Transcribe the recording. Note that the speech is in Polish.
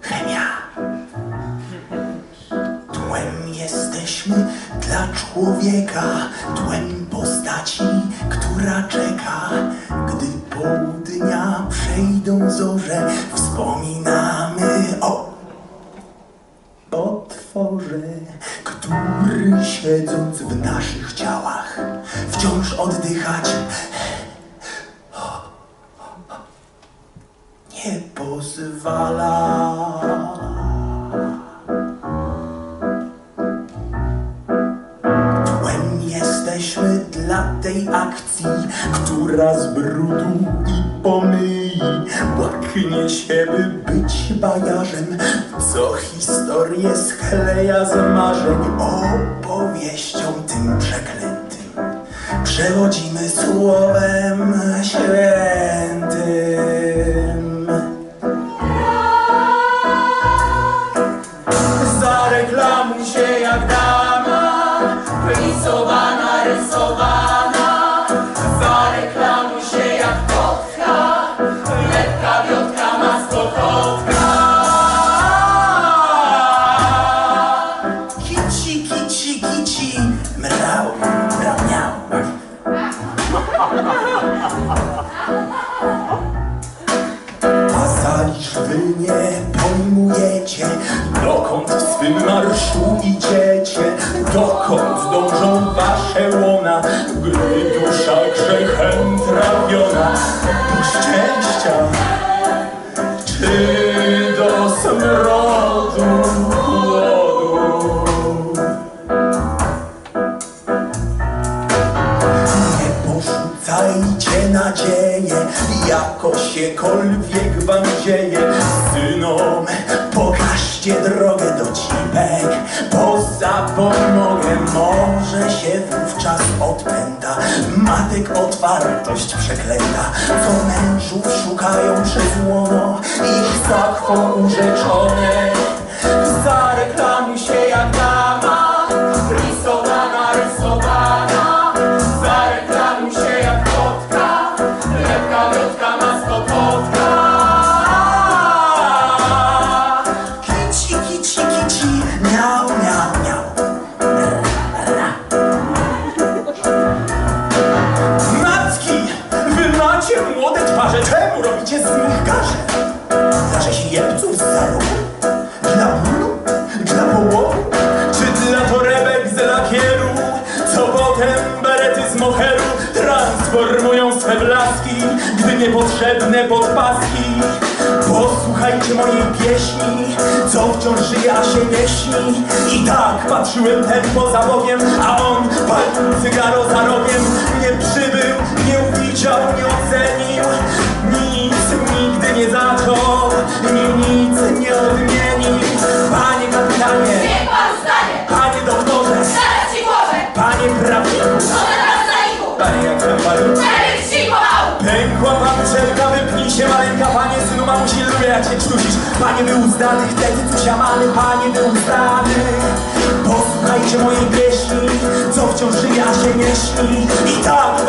Chemia. Tłem jesteśmy dla człowieka, tłem postaci, która czeka. Gdy południa przejdą zorze, wspominamy o potworze, który siedząc w naszych ciałach wciąż oddychać. Nie pozwala. Tłem jesteśmy dla tej akcji, która z brudu i pomyli łaknie się, by być bajarzem, co historię skleja z marzeń opowieścią tym przeklętym. Przewodzimy słowem świętym. Pojmujecie, dokąd w swym marszu idziecie, dokąd dążą wasze łona, gdy dusza grzechem trawiona. Do szczęścia, czy do smrodu? Nie porzucajcie nadzieję, jako siekolwiek wam pomogę może się wówczas odpęta. Matek otwartość przeklęta, co mężów szukają przez łono, ich zakwą urzeczone. Zareklamuj się jak dama, rysowana, rysowana. Zareklamuj się jak kotka, lekka wiotka maskototka. Dla rzeźbiemców z zarobu? Dla bólu? Dla połowu? Czy dla torebek z lakieru? Co potem berety z moheru transformują swe blaski, gdy niepotrzebne podpaski? Posłuchajcie mojej pieśni, co wciąż żyje, a się nie śni. I tak patrzyłem ten poza Bogiem, a on palił cygaro za rogiem. Nie przybył, nie uwidział, nie ocenił, panie prawniku, panie jak tam panu. Pękła pantczewka, wypnij się maleńka, panie synu mamusi, lubię jak cię krztusisz. Panie był zdany, wtedy tu siamany, panie był zdany. Posłuchajcie mojej pieśni, co wciąż żyje, a się nie śni. I tak